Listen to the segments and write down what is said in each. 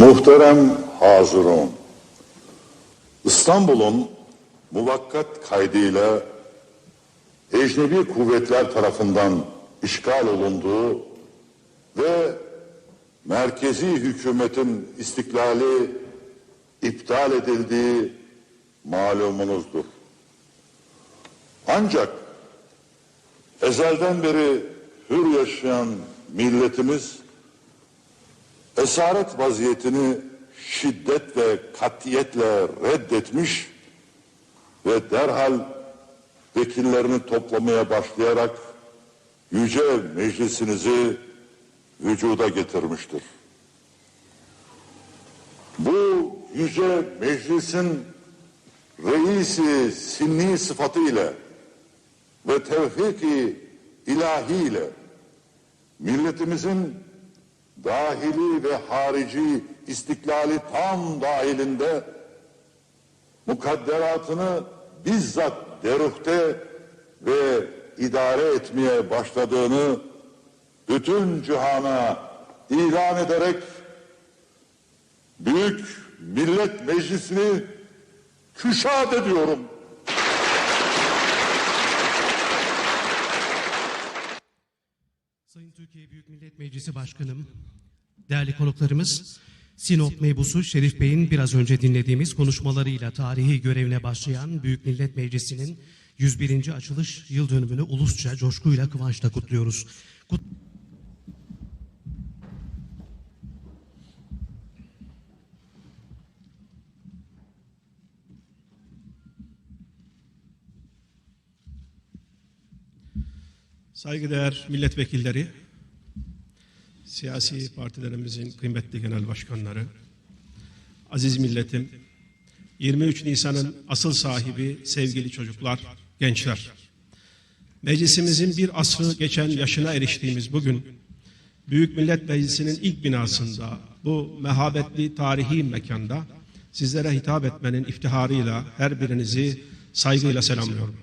Muhterem Hazırun, İstanbul'un muvakkat kaydıyla ecnebi kuvvetler tarafından işgal olunduğu ve merkezi hükümetin istiklali iptal edildiği malumunuzdur. Ancak ezelden beri hür yaşayan milletimiz esaret vaziyetini şiddet ve katiyetle reddetmiş ve derhal vekillerini toplamaya başlayarak yüce meclisinizi vücuda getirmiştir. Bu yüce meclisin reisi sinni sıfatıyla ve tevfik-i ilahiyle milletimizin dahili ve harici istiklali tam dahilinde mukadderatını bizzat deruhte ve idare etmeye başladığını bütün cihana ilan ederek Büyük Millet Meclisi'ni küşat ediyorum. Sayın Türkiye Büyük Millet Meclisi Başkanım, değerli konuklarımız, Sinop Mebusu Şerif Bey'in biraz önce dinlediğimiz konuşmalarıyla tarihi görevine başlayan Büyük Millet Meclisi'nin 101. açılış yıl dönümünü ulusça coşkuyla kıvançla kutluyoruz. Kut- Saygıdeğer milletvekilleri, siyasi partilerimizin kıymetli genel başkanları, aziz milletim, 23 Nisan'ın asıl sahibi sevgili çocuklar, gençler. Meclisimizin bir asrı geçen yaşına eriştiğimiz bugün, Büyük Millet Meclisi'nin ilk binasında, bu mehabetli tarihi mekanda sizlere hitap etmenin iftiharıyla her birinizi saygıyla selamlıyorum.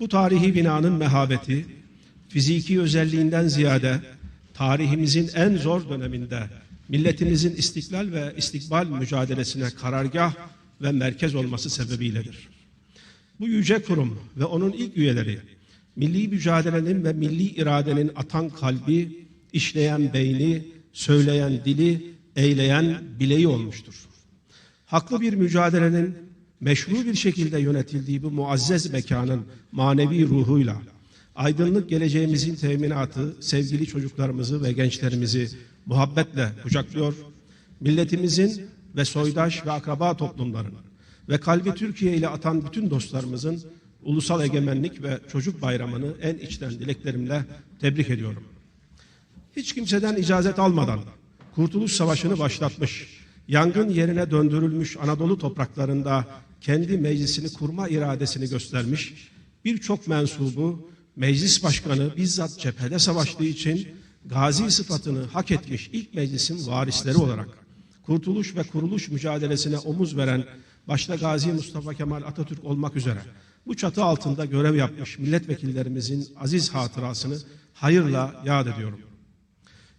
Bu tarihi binanın mehabeti, fiziki özelliğinden ziyade tarihimizin en zor döneminde milletimizin istiklal ve istikbal mücadelesine karargah ve merkez olması sebebiyledir. Bu yüce kurum ve onun ilk üyeleri milli mücadelenin ve milli iradenin atan kalbi, işleyen beyni, söyleyen dili, eyleyen bileği olmuştur. Haklı bir mücadelenin meşru bir şekilde yönetildiği bu muazzez mekanın manevi ruhuyla aydınlık geleceğimizin teminatı sevgili çocuklarımızı ve gençlerimizi muhabbetle kucaklıyor. Milletimizin ve soydaş ve akraba toplumların ve kalbi Türkiye ile atan bütün dostlarımızın ulusal egemenlik ve çocuk bayramını en içten dileklerimle tebrik ediyorum. Hiç kimseden icazet almadan Kurtuluş Savaşı'nı başlatmış, yangın yerine döndürülmüş Anadolu topraklarında kendi meclisini kurma iradesini göstermiş, birçok mensubu meclis başkanı bizzat cephede savaştığı için gazi sıfatını hak etmiş ilk meclisin varisleri olarak kurtuluş ve kuruluş mücadelesine omuz veren başta Gazi Mustafa Kemal Atatürk olmak üzere bu çatı altında görev yapmış milletvekillerimizin aziz hatırasını hayırla yad ediyorum.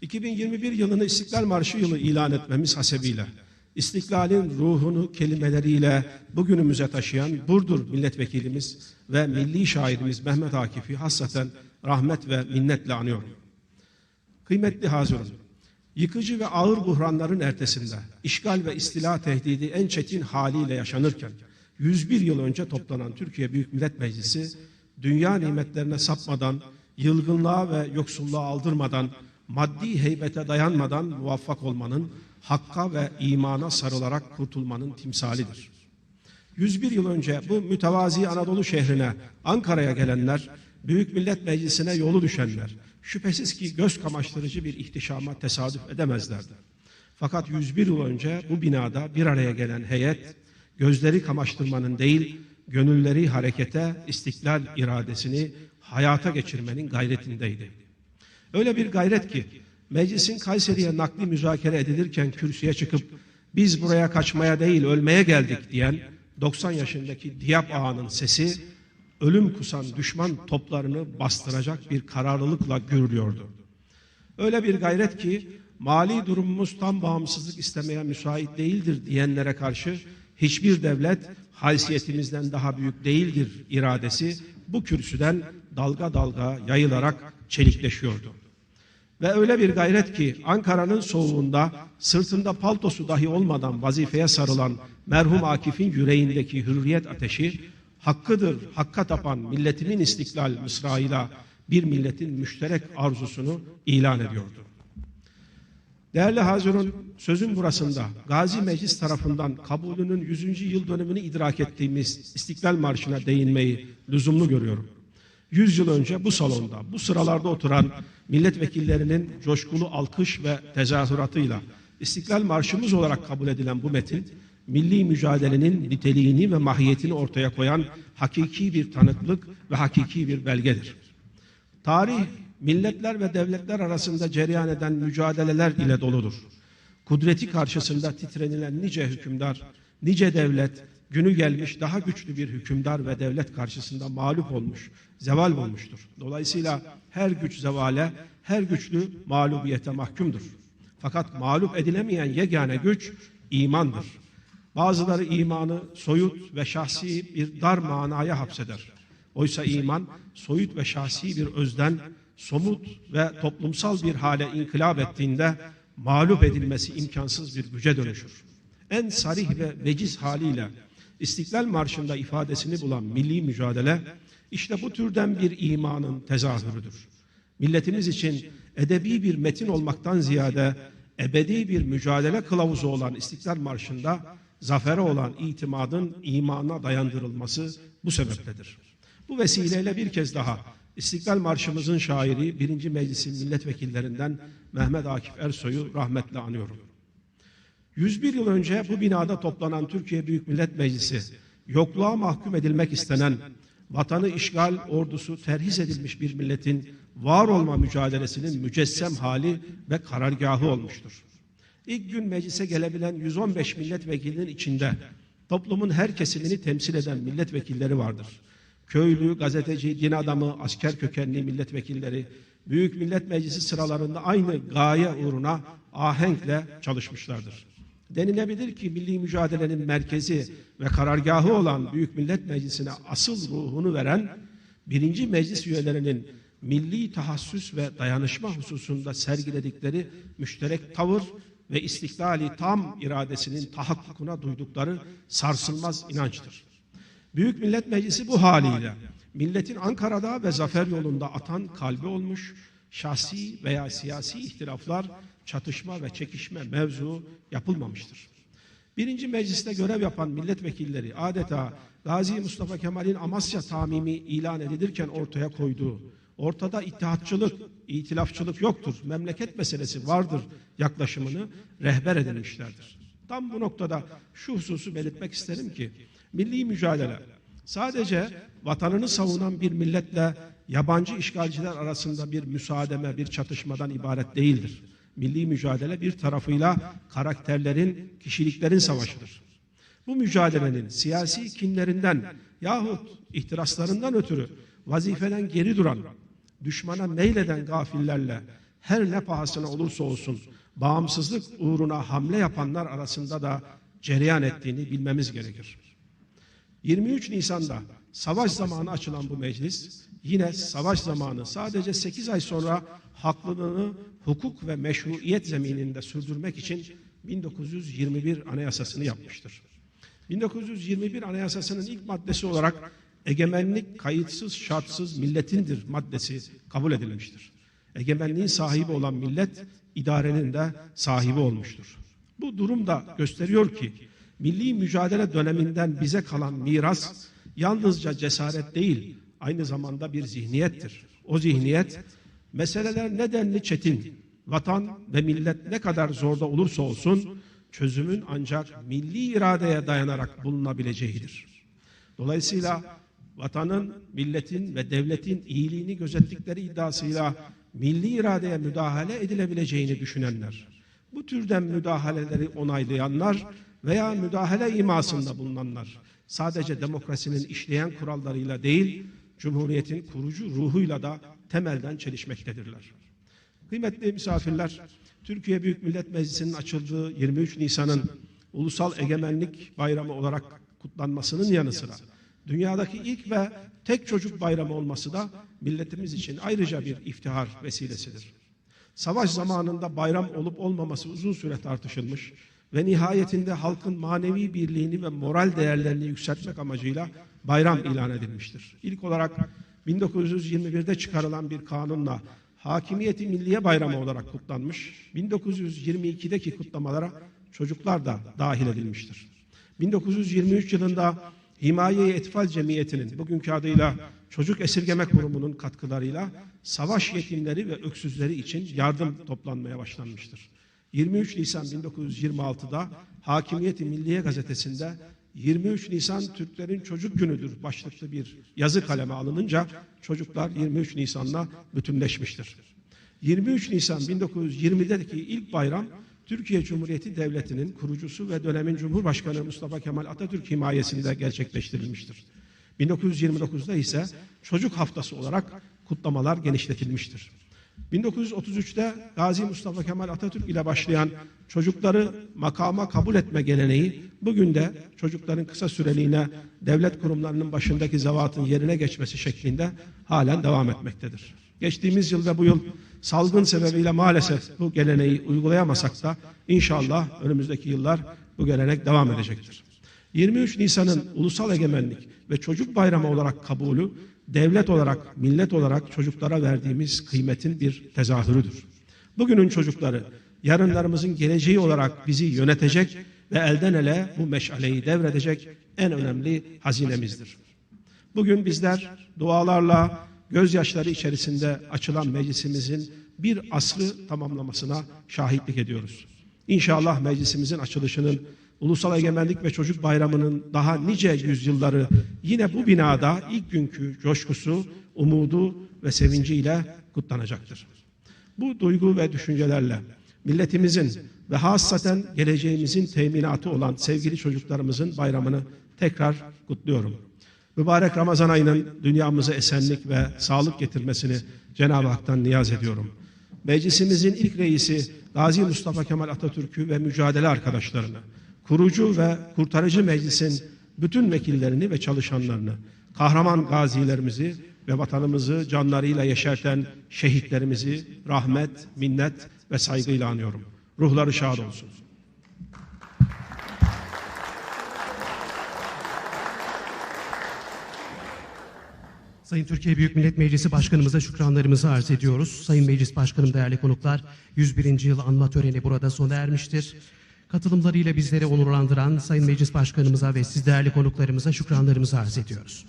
2021 yılını İstiklal Marşı yılı ilan etmemiz hasebiyle İstiklalin ruhunu kelimeleriyle bugünümüze taşıyan Burdur milletvekilimiz ve milli şairimiz Mehmet Akif'i hassaten rahmet ve minnetle anıyorum. Kıymetli hazırım, yıkıcı ve ağır buhranların ertesinde işgal ve istila tehdidi en çetin haliyle yaşanırken 101 yıl önce toplanan Türkiye Büyük Millet Meclisi dünya nimetlerine sapmadan, yılgınlığa ve yoksulluğa aldırmadan, maddi heybete dayanmadan muvaffak olmanın, hakka ve imana sarılarak kurtulmanın timsalidir. 101 yıl önce bu mütevazi Anadolu şehrine, Ankara'ya gelenler, Büyük Millet Meclisi'ne yolu düşenler, şüphesiz ki göz kamaştırıcı bir ihtişama tesadüf edemezlerdi. Fakat 101 yıl önce bu binada bir araya gelen heyet, gözleri kamaştırmanın değil, gönülleri harekete, istiklal iradesini hayata geçirmenin gayretindeydi. Öyle bir gayret ki meclisin Kayseri'ye nakli müzakere edilirken kürsüye çıkıp biz buraya kaçmaya değil ölmeye geldik diyen 90 yaşındaki Diyap Ağa'nın sesi ölüm kusan düşman toplarını bastıracak bir kararlılıkla gürlüyordu. Öyle bir gayret ki mali durumumuz tam bağımsızlık istemeye müsait değildir diyenlere karşı hiçbir devlet haysiyetimizden daha büyük değildir iradesi bu kürsüden dalga dalga yayılarak çelikleşiyordu. Ve öyle bir gayret ki Ankara'nın soğuğunda sırtında paltosu dahi olmadan vazifeye sarılan merhum Akif'in yüreğindeki hürriyet ateşi hakkıdır, hakka tapan milletimin istiklal mısrağıyla bir milletin müşterek arzusunu ilan ediyordu. Değerli Hazirun, sözün burasında Gazi Meclis tarafından kabulünün 100. yıl dönümünü idrak ettiğimiz İstiklal Marşı'na değinmeyi lüzumlu görüyorum. 100 yıl önce bu salonda, bu sıralarda oturan milletvekillerinin coşkulu alkış ve tezahüratıyla İstiklal Marşımız olarak kabul edilen bu metin, milli mücadelenin niteliğini ve mahiyetini ortaya koyan hakiki bir tanıklık ve hakiki bir belgedir. Tarih, milletler ve devletler arasında cereyan eden mücadeleler ile doludur. Kudreti karşısında titrenilen nice hükümdar, nice devlet, günü gelmiş daha güçlü bir hükümdar ve devlet karşısında mağlup olmuş, zeval olmuştur. Dolayısıyla her güç zevale, her güçlü mağlubiyete mahkumdur. Fakat mağlup edilemeyen yegane güç imandır. Bazıları imanı soyut ve şahsi bir dar manaya hapseder. Oysa iman soyut ve şahsi bir özden somut ve toplumsal bir hale inkılap ettiğinde mağlup edilmesi imkansız bir güce dönüşür. En sarih ve veciz haliyle İstiklal Marşı'nda ifadesini bulan milli mücadele işte bu türden bir imanın tezahürüdür. Milletimiz için edebi bir metin olmaktan ziyade ebedi bir mücadele kılavuzu olan İstiklal Marşı'nda zafere olan itimadın imana dayandırılması bu sebepledir. Bu vesileyle bir kez daha İstiklal Marşımızın şairi 1. Meclisin milletvekillerinden Mehmet Akif Ersoy'u rahmetle anıyorum. 101 yıl önce bu binada toplanan Türkiye Büyük Millet Meclisi, yokluğa mahkum edilmek istenen, vatanı işgal ordusu terhis edilmiş bir milletin var olma mücadelesinin mücessem hali ve karargahı olmuştur. İlk gün meclise gelebilen 115 milletvekilinin içinde toplumun her kesimini temsil eden milletvekilleri vardır. Köylü, gazeteci, din adamı, asker kökenli milletvekilleri Büyük Millet Meclisi sıralarında aynı gaye uğruna ahenkle çalışmışlardır. Denilebilir ki milli mücadelenin merkezi ve karargahı olan Büyük Millet Meclisi'ne asıl ruhunu veren birinci meclis üyelerinin milli tahassüs ve dayanışma hususunda sergiledikleri müşterek tavır ve istiklali tam iradesinin tahakkukuna duydukları sarsılmaz inançtır. Büyük Millet Meclisi bu haliyle milletin Ankara'da ve zafer yolunda atan kalbi olmuş, şahsi veya siyasi ihtilaflar, çatışma ve çekişme mevzu yapılmamıştır. Birinci mecliste görev yapan milletvekilleri adeta Gazi Mustafa Kemal'in Amasya tamimi ilan edilirken ortaya koyduğu, ortada ittihatçılık, itilafçılık yoktur, memleket meselesi vardır yaklaşımını rehber edilmişlerdir. Tam bu noktada şu hususu belirtmek isterim ki, milli mücadele sadece vatanını savunan bir milletle yabancı işgalciler arasında bir müsaademe, bir çatışmadan ibaret değildir. Milli mücadele bir tarafıyla karakterlerin, kişiliklerin savaşıdır. Bu mücadelenin siyasi kinlerinden yahut ihtiraslarından ötürü vazifeden geri duran, düşmana meyleden gafillerle her ne pahasına olursa olsun bağımsızlık uğruna hamle yapanlar arasında da cereyan ettiğini bilmemiz gerekir. 23 Nisan'da savaş zamanı açılan bu meclis yine savaş zamanı sadece 8 ay sonra haklılığını hukuk ve meşruiyet zemininde sürdürmek için 1921 Anayasasını yapmıştır. 1921 Anayasası'nın ilk maddesi olarak egemenlik kayıtsız şartsız milletindir maddesi kabul edilmiştir. Egemenliğin sahibi olan millet idarenin de sahibi olmuştur. Bu durum da gösteriyor ki milli mücadele döneminden bize kalan miras yalnızca cesaret değil aynı zamanda bir zihniyettir. O zihniyet meseleler nedenli çetin, vatan ve millet ne kadar zorda olursa olsun çözümün ancak milli iradeye dayanarak bulunabileceğidir. Dolayısıyla vatanın, milletin ve devletin iyiliğini gözettikleri iddiasıyla milli iradeye müdahale edilebileceğini düşünenler, bu türden müdahaleleri onaylayanlar veya müdahale imasında bulunanlar sadece demokrasinin işleyen kurallarıyla değil, Cumhuriyetin kurucu ruhuyla da temelden çelişmektedirler. Kıymetli misafirler, Türkiye Büyük Millet Meclisi'nin açıldığı 23 Nisan'ın Ulusal Egemenlik Bayramı olarak kutlanmasının yanı sıra dünyadaki ilk ve tek çocuk bayramı olması da milletimiz için ayrıca bir iftihar vesilesidir. Savaş zamanında bayram olup olmaması uzun süre tartışılmış ve nihayetinde halkın manevi birliğini ve moral değerlerini yükseltmek amacıyla bayram ilan edilmiştir. İlk olarak 1921'de çıkarılan bir kanunla Hakimiyeti Milliye Bayramı olarak kutlanmış, 1922'deki kutlamalara çocuklar da dahil edilmiştir. 1923 yılında Himaye-i Etfal Cemiyeti'nin bugünkü adıyla Çocuk Esirgeme Kurumu'nun katkılarıyla savaş yetimleri ve öksüzleri için yardım toplanmaya başlanmıştır. 23 Nisan 1926'da Hakimiyeti Milliye Gazetesi'nde 23 Nisan Türklerin Çocuk Günüdür başlıklı bir yazı kaleme alınınca çocuklar 23 Nisan'la bütünleşmiştir. 23 Nisan 1920'deki ilk bayram Türkiye Cumhuriyeti Devleti'nin kurucusu ve dönemin Cumhurbaşkanı Mustafa Kemal Atatürk himayesinde gerçekleştirilmiştir. 1929'da ise Çocuk Haftası olarak kutlamalar genişletilmiştir. 1933'te Gazi Mustafa Kemal Atatürk ile başlayan çocukları makama kabul etme geleneği bugün de çocukların kısa süreliğine devlet kurumlarının başındaki zavatın yerine geçmesi şeklinde halen devam etmektedir. Geçtiğimiz yıl ve bu yıl salgın sebebiyle maalesef bu geleneği uygulayamasak da inşallah önümüzdeki yıllar bu gelenek devam edecektir. 23 Nisan'ın ulusal egemenlik ve çocuk bayramı olarak kabulü devlet olarak, millet olarak çocuklara verdiğimiz kıymetin bir tezahürüdür. Bugünün çocukları yarınlarımızın geleceği olarak bizi yönetecek ve elden ele bu meşaleyi devredecek en önemli hazinemizdir. Bugün bizler dualarla, gözyaşları içerisinde açılan meclisimizin bir asrı tamamlamasına şahitlik ediyoruz. İnşallah meclisimizin açılışının Ulusal Egemenlik ve Çocuk Bayramı'nın daha nice yüzyılları yine bu binada ilk günkü coşkusu, umudu ve sevinciyle kutlanacaktır. Bu duygu ve düşüncelerle milletimizin ve hassaten geleceğimizin teminatı olan sevgili çocuklarımızın bayramını tekrar kutluyorum. Mübarek Ramazan ayının dünyamıza esenlik ve sağlık getirmesini Cenab-ı Hak'tan niyaz ediyorum. Meclisimizin ilk reisi Gazi Mustafa Kemal Atatürk'ü ve mücadele arkadaşlarını, kurucu ve kurtarıcı meclisin bütün vekillerini ve çalışanlarını, kahraman gazilerimizi ve vatanımızı canlarıyla yeşerten şehitlerimizi rahmet, minnet ve saygıyla anıyorum. Ruhları şad olsun. Sayın Türkiye Büyük Millet Meclisi Başkanımıza şükranlarımızı arz ediyoruz. Sayın Meclis Başkanım, değerli konuklar, 101. yıl anma töreni burada sona ermiştir. Katılımlarıyla bizleri onurlandıran Sayın Meclis Başkanımıza ve siz değerli konuklarımıza şükranlarımızı arz ediyoruz.